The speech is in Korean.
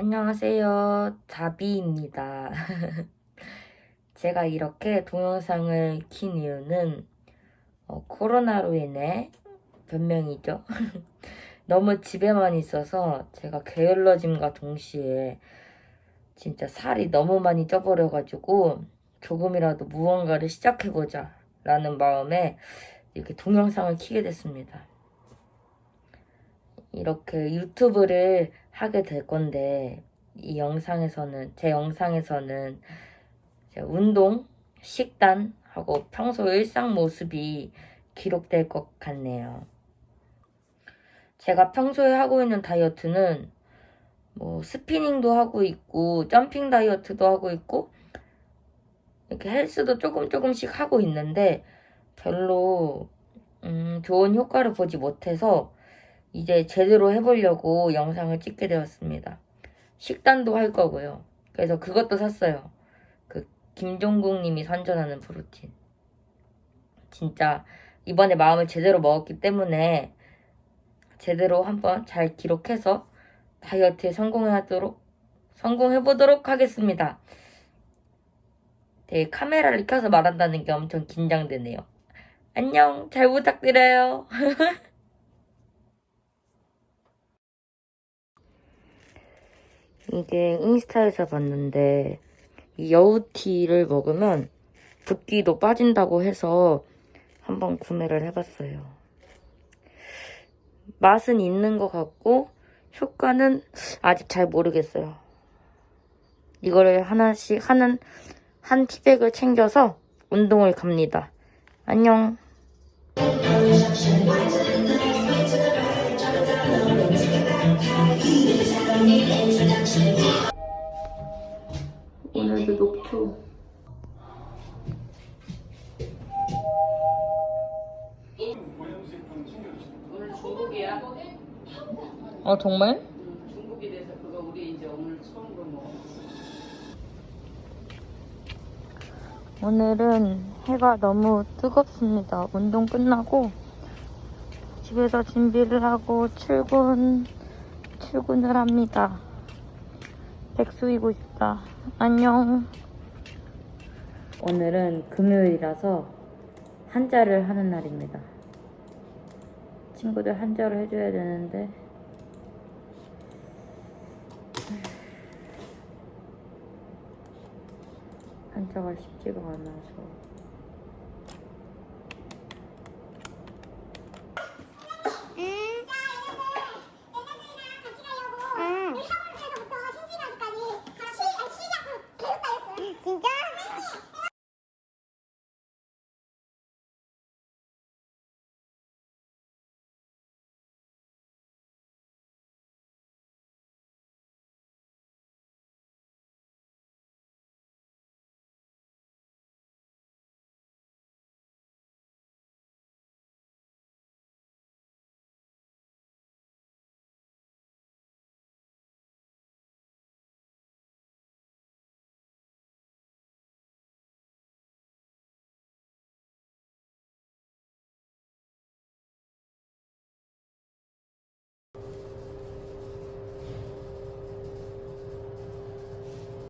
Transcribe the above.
안녕하세요. 자비입니다. 제가 이렇게 동영상을 킨 이유는 어, 코로나로 인해 변명이죠. 너무 집에만 있어서 제가 게을러짐과 동시에 진짜 살이 너무 많이 쪄버려가지고 조금이라도 무언가를 시작해보자 라는 마음에 이렇게 동영상을 키게 됐습니다. 이렇게 유튜브를 하게 될 건데 이 영상에서는 제 영상에서는 운동, 식단 하고 평소 일상 모습이 기록될 것 같네요. 제가 평소에 하고 있는 다이어트는 뭐 스피닝도 하고 있고 점핑 다이어트도 하고 있고 이렇게 헬스도 조금 조금씩 하고 있는데 별로 음, 좋은 효과를 보지 못해서 이제 제대로 해보려고 영상을 찍게 되었습니다. 식단도 할 거고요. 그래서 그것도 샀어요. 그 김종국 님이 선전하는 프로틴. 진짜 이번에 마음을 제대로 먹었기 때문에 제대로 한번 잘 기록해서 다이어트에 성공하도록 성공해 보도록 하겠습니다. 되게 카메라를 켜서 말한다는 게 엄청 긴장되네요. 안녕, 잘 부탁드려요. 이게 인스타에서 봤는데 이 여우티를 먹으면 붓기도 빠진다고 해서 한번 구매를 해봤어요. 맛은 있는 것 같고 효과는 아직 잘 모르겠어요. 이거를 하나씩 하는 한 티백을 챙겨서 운동을 갑니다. 안녕. 오늘도 녹초. 오늘 중국이야. 어 정말? 중국이 돼서 그거 우리 이제 오늘 처음으로 먹어. 오늘은 해가 너무 뜨겁습니다. 운동 끝나고 집에서 준비를 하고 출근 출근을 합니다. 백수이고 싶다. 안녕. 오늘은 금요일이라서 한자를 하는 날입니다. 친구들 한자를 해줘야 되는데 한자가 쉽지가 않아서